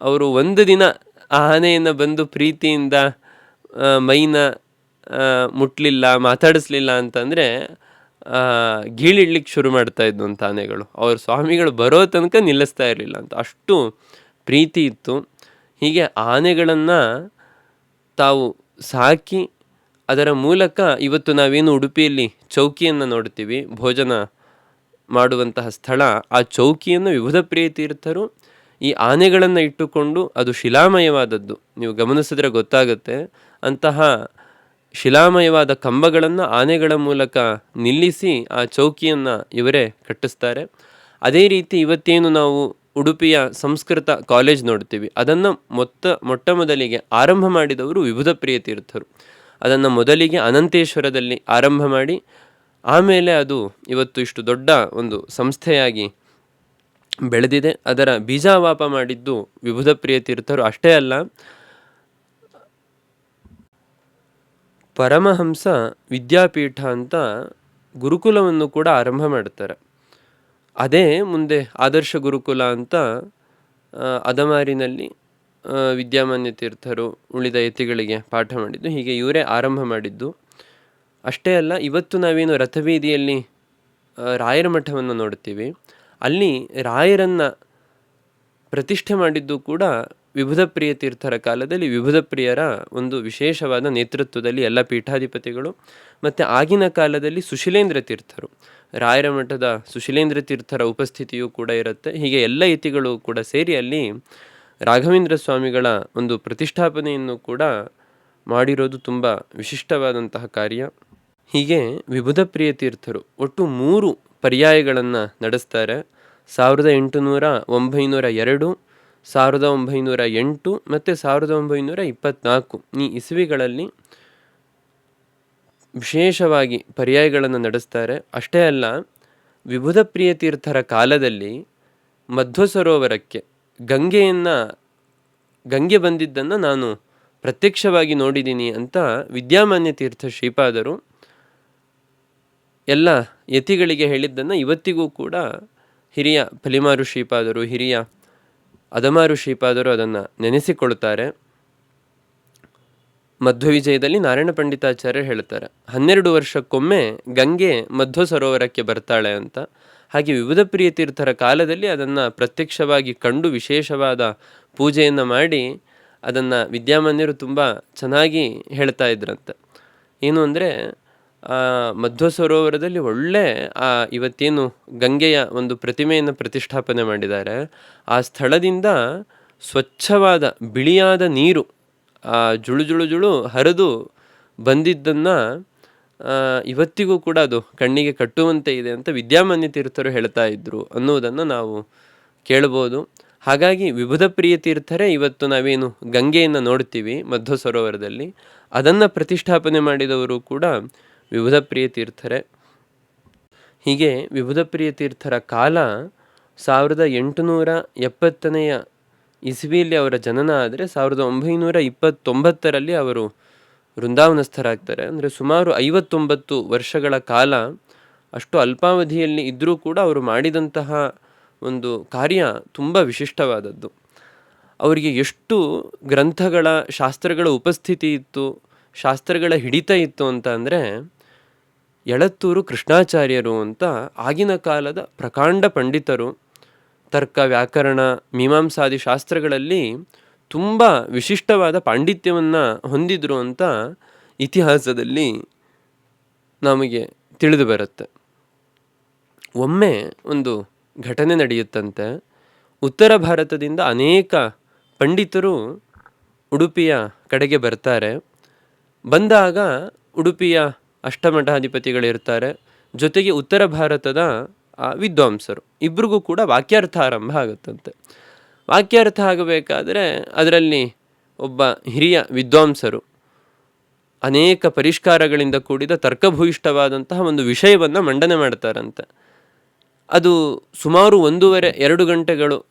S1: ಅವರು ಒಂದು ದಿನ ಆ ಆನೆಯನ್ನು ಬಂದು ಪ್ರೀತಿಯಿಂದ ಮೈನ ಮುಟ್ಲಿಲ್ಲ, ಮಾತಾಡಿಸ್ಲಿಲ್ಲ ಅಂತಂದರೆ ಗೀಳಿಡ್ಲಿಕ್ಕೆ ಶುರು ಮಾಡ್ತಾ ಇದ್ವು ಅಂತ ಆನೆಗಳು. ಅವ್ರ ಸ್ವಾಮಿಗಳು ಬರೋ ತನಕ ನಿಲ್ಲಿಸ್ತಾ ಇರಲಿಲ್ಲ ಅಂತ. ಅಷ್ಟು ಪ್ರೀತಿ ಇತ್ತು. ಹೀಗೆ ಆನೆಗಳನ್ನು ತಾವು ಸಾಕಿ, ಅದರ ಮೂಲಕ ಇವತ್ತು ನಾವೇನು ಉಡುಪಿಯಲ್ಲಿ ಚೌಕಿಯನ್ನು ನೋಡ್ತೀವಿ, ಭೋಜನ ಮಾಡುವಂತಹ ಸ್ಥಳ, ಆ ಚೌಕಿಯನ್ನು ವಿವಿಧ ಪ್ರಿಯ ತೀರ್ಥರು ಈ ಆನೆಗಳನ್ನು ಇಟ್ಟುಕೊಂಡು ಅದು ಶಿಲಾಮಯವಾದದ್ದು. ನೀವು ಗಮನಿಸಿದ್ರೆ ಗೊತ್ತಾಗುತ್ತೆ. ಅಂತಹ ಶಿಲಾಮಯವಾದ ಕಂಬಗಳನ್ನು ಆನೆಗಳ ಮೂಲಕ ನಿಲ್ಲಿಸಿ ಆ ಚೌಕಿಯನ್ನು ಇವರೇ ಕಟ್ಟಿಸ್ತಾರೆ. ಅದೇ ರೀತಿ ಇವತ್ತೇನು ನಾವು ಉಡುಪಿಯ ಸಂಸ್ಕೃತ ಕಾಲೇಜ್ ನೋಡ್ತೀವಿ. ಅದನ್ನು ಮೊತ್ತ, ಮೊಟ್ಟ ಮೊದಲಿಗೆ ಆರಂಭ ಮಾಡಿದವರು ವಿಭುಧ ಪ್ರಿಯ ತೀರ್ಥರು ಅದನ್ನು ಮೊದಲಿಗೆ ಅನಂತೇಶ್ವರದಲ್ಲಿ ಆರಂಭ ಮಾಡಿ, ಆಮೇಲೆ ಅದು ಇವತ್ತು ಇಷ್ಟು ದೊಡ್ಡ ಒಂದು ಸಂಸ್ಥೆಯಾಗಿ ಬೆಳೆದಿದೆ. ಅದರ ಬೀಜಾವಾಪ ಮಾಡಿದ್ದು ವಿಭುಧ ಪ್ರಿಯ ತೀರ್ಥರು ಅಷ್ಟೇ ಅಲ್ಲ. ಪರಮಹಂಸ ವಿದ್ಯಾಪೀಠ ಅಂತ ಗುರುಕುಲವನ್ನು ಕೂಡ ಆರಂಭ ಮಾಡ್ತಾರೆ ಅದೇ ಮುಂದೆ ಆದರ್ಶ ಗುರುಕುಲ ಅಂತ ಅದಮಾರಿನಲ್ಲಿ ವಿದ್ಯಾಮಾನ್ಯ ತೀರ್ಥರು ಉಳಿದ ಯತಿಗಳಿಗೆ ಪಾಠ ಮಾಡಿದ್ದು. ಹೀಗೆ ಇವರೇ ಆರಂಭ ಮಾಡಿದ್ದು. ಅಷ್ಟೇ ಅಲ್ಲ, ಇವತ್ತು ನಾವೇನು ರಥಬೀದಿಯಲ್ಲಿ ರಾಯರ ಮಠವನ್ನು ನೋಡ್ತೀವಿ ಅಲ್ಲಿ ರಾಯರನ್ನು ಪ್ರತಿಷ್ಠೆ ಮಾಡಿದ್ದು ಕೂಡ ವಿಭುಧ ಪ್ರಿಯ ತೀರ್ಥರ ಕಾಲದಲ್ಲಿ ವಿಭುಧ ಪ್ರಿಯರ ಒಂದು ವಿಶೇಷವಾದ ನೇತೃತ್ವದಲ್ಲಿ ಎಲ್ಲ ಪೀಠಾಧಿಪತಿಗಳು ಮತ್ತು ಆಗಿನ ಕಾಲದಲ್ಲಿ ಸುಶೀಲೇಂದ್ರ ತೀರ್ಥರು. ರಾಯರ ಮಠದ ಸುಶೀಲೇಂದ್ರ ತೀರ್ಥರ ಉಪಸ್ಥಿತಿಯೂ ಕೂಡ ಇರುತ್ತೆ. ಹೀಗೆ ಎಲ್ಲ ಯತಿಗಳು ಕೂಡ ಸೇರಿ ಅಲ್ಲಿ ರಾಘವೇಂದ್ರ ಸ್ವಾಮಿಗಳ ಒಂದು ಪ್ರತಿಷ್ಠಾಪನೆಯನ್ನು ಕೂಡ ಮಾಡಿರೋದು ತುಂಬ ವಿಶಿಷ್ಟವಾದಂತಹ ಕಾರ್ಯ. ಹೀಗೆ ವಿಭುಧ ಪ್ರಿಯ ತೀರ್ಥರು ಒಟ್ಟು ಮೂರು ಪರ್ಯಾಯಗಳನ್ನು ನಡೆಸ್ತಾರೆ. ಸಾವಿರದ ಎಂಟುನೂರ ಒಂಬೈನೂರ ಎರಡು, ಸಾವಿರದ ಒಂಬೈನೂರ ಎಂಟು ಮತ್ತು ಸಾವಿರದ ಒಂಬೈನೂರ ಇಪ್ಪತ್ತ್ನಾಲ್ಕು ಈ ಇಸವಿಗಳಲ್ಲಿ ವಿಶೇಷವಾಗಿ ಪರ್ಯಾಯಗಳನ್ನು ನಡೆಸ್ತಾರೆ. ಅಷ್ಟೇ ಅಲ್ಲ ವಿಭುಧ ಪ್ರಿಯ ತೀರ್ಥರ ಕಾಲದಲ್ಲಿ ಮಧ್ವ ಸರೋವರಕ್ಕೆ ಗಂಗೆಯನ್ನು, ಗಂಗೆ ಬಂದಿದ್ದನ್ನು ನಾನು ಪ್ರತ್ಯಕ್ಷವಾಗಿ ನೋಡಿದ್ದೀನಿ ಅಂತ ವಿದ್ಯಾಮಾನ್ಯ ತೀರ್ಥ ಶ್ರೀಪಾದರು ಎಲ್ಲ ಯತಿಗಳಿಗೆ ಹೇಳಿದ್ದನ್ನು ಇವತ್ತಿಗೂ ಕೂಡ ಹಿರಿಯ ಫಲಿಮಾರು ಶ್ರೀಪಾದರು, ಹಿರಿಯ ಅದಮಾರು ಶ್ರೀಪಾದರು ಅದನ್ನು ನೆನೆಸಿಕೊಳ್ತಾರೆ. ಮಧ್ವ ವಿಜಯದಲ್ಲಿ ನಾರಾಯಣ ಪಂಡಿತಾಚಾರ್ಯ ಹೇಳ್ತಾರೆ ಹನ್ನೆರಡು ವರ್ಷಕ್ಕೊಮ್ಮೆ ಗಂಗೆ ಮಧ್ವ ಸರೋವರಕ್ಕೆ ಬರ್ತಾಳೆ ಅಂತ. ಹಾಗೆ ವಿವಿಧ ಪ್ರಿಯ ತೀರ್ಥರ ಕಾಲದಲ್ಲಿ ಅದನ್ನು ಪ್ರತ್ಯಕ್ಷವಾಗಿ ಕಂಡು ವಿಶೇಷವಾದ ಪೂಜೆಯನ್ನು ಮಾಡಿ ಅದನ್ನು ವಿದ್ಯಾಮಾನ್ಯರು ತುಂಬ ಚೆನ್ನಾಗಿ ಹೇಳ್ತಾ ಇದ್ರಂತೆ. ಏನು ಅಂದರೆ ಮಧ್ವ ಸರೋವರದಲ್ಲಿ ಒಳ್ಳೆ ಇವತ್ತೇನು ಗಂಗೆಯ ಒಂದು ಪ್ರತಿಮೆಯನ್ನು ಪ್ರತಿಷ್ಠಾಪನೆ ಮಾಡಿದ್ದಾರೆ. ಆ ಸ್ಥಳದಿಂದ ಸ್ವಚ್ಛವಾದ ಬಿಳಿಯಾದ ನೀರು ಜುಳು ಜುಳು ಜುಳು ಹರಿದು ಬಂದಿದ್ದನ್ನು ಇವತ್ತಿಗೂ ಕೂಡ ಅದು ಕಣ್ಣಿಗೆ ಕಟ್ಟುವಂತೆ ಇದೆ ಅಂತ ವಿದ್ಯಾಮಾನ್ಯ ತೀರ್ಥರು ಹೇಳ್ತಾ ಇದ್ರು ಅನ್ನೋದನ್ನು ನಾವು ಕೇಳ್ಬೋದು. ಹಾಗಾಗಿ ವಿಭುಧ ಪ್ರಿಯ ತೀರ್ಥರೇ, ಇವತ್ತು ನಾವೇನು ಗಂಗೆಯನ್ನು ನೋಡ್ತೀವಿ ಮಧ್ವ ಸರೋವರದಲ್ಲಿ. ಅದನ್ನು ಪ್ರತಿಷ್ಠಾಪನೆ ಮಾಡಿದವರು ಕೂಡ ವಿಭುಧ ಪ್ರಿಯ ತೀರ್ಥರೇ. ಹೀಗೆ ವಿಬುಧಪ್ರಿಯ ತೀರ್ಥರ ಕಾಲ ಸಾವಿರದ ಎಂಟುನೂರ ಎಪ್ಪತ್ತನೆಯ ಇಸ್ವಿಯಲ್ಲಿ ಅವರ ಜನನ ಆದರೆ ಸಾವಿರದ ಒಂಬೈನೂರ ಇಪ್ಪತ್ತೊಂಬತ್ತರಲ್ಲಿ ಅವರು ವೃಂದಾವನಸ್ಥರಾಗ್ತಾರೆ. ಅಂದರೆ ಸುಮಾರು ಐವತ್ತೊಂಬತ್ತು ವರ್ಷಗಳ ಕಾಲ ಅಷ್ಟು ಅಲ್ಪಾವಧಿಯಲ್ಲಿ ಇದ್ದರೂ ಕೂಡ ಅವರು ಮಾಡಿದಂತಹ ಒಂದು ಕಾರ್ಯ ತುಂಬ ವಿಶಿಷ್ಟವಾದದ್ದು. ಅವರಿಗೆ ಎಷ್ಟು ಗ್ರಂಥಗಳ ಶಾಸ್ತ್ರಗಳ ಉಪಸ್ಥಿತಿ ಇತ್ತು, ಶಾಸ್ತ್ರಗಳ ಹಿಡಿತ ಇತ್ತು ಅಂತ ಅಂದರೆ ಎಳತ್ತೂರು ಕೃಷ್ಣಾಚಾರ್ಯರು ಅಂತ ಆಗಿನ ಕಾಲದ ಪ್ರಕಾಂಡ ಪಂಡಿತರು, ತರ್ಕ, ವ್ಯಾಕರಣ, ಮೀಮಾಂಸಾದಿ ಶಾಸ್ತ್ರಗಳಲ್ಲಿ ತುಂಬ ವಿಶಿಷ್ಟವಾದ ಪಾಂಡಿತ್ಯವನ್ನು ಹೊಂದಿದ್ರು ಅಂತ ಇತಿಹಾಸದಲ್ಲಿ ನಮಗೆ ತಿಳಿದು ಬರುತ್ತೆ. ಒಮ್ಮೆ ಒಂದು ಘಟನೆ ನಡೆಯುತ್ತಂತೆ. ಉತ್ತರ ಭಾರತದಿಂದ ಅನೇಕ ಪಂಡಿತರು ಉಡುಪಿಯ ಕಡೆಗೆ ಬರ್ತಾರೆ. ಬಂದಾಗ ಉಡುಪಿಯ ಅಷ್ಟಮಠಾಧಿಪತಿಗಳಿರ್ತಾರೆ. ಜೊತೆಗೆ ಉತ್ತರ ಭಾರತದ ವಿದ್ವಾಂಸರು. ಇಬ್ರಿಗೂ ಕೂಡ ವಾಕ್ಯಾರ್ಥ ಆರಂಭ ಆಗುತ್ತಂತೆ. ವಾಕ್ಯಾರ್ಥ ಆಗಬೇಕಾದ್ರೆ ಅದರಲ್ಲಿ ಒಬ್ಬ ಹಿರಿಯ ವಿದ್ವಾಂಸರು ಅನೇಕ ಪರಿಷ್ಕಾರಗಳಿಂದ ಕೂಡಿದ ತರ್ಕಭೂಯಿಷ್ಠವಾದಂತಹ ಒಂದು ವಿಷಯವನ್ನು ಮಂಡನೆ ಮಾಡ್ತಾರಂತೆ. ಅದು ಸುಮಾರು ಒಂದೂವರೆ, ಎರಡು ಗಂಟೆಗಳು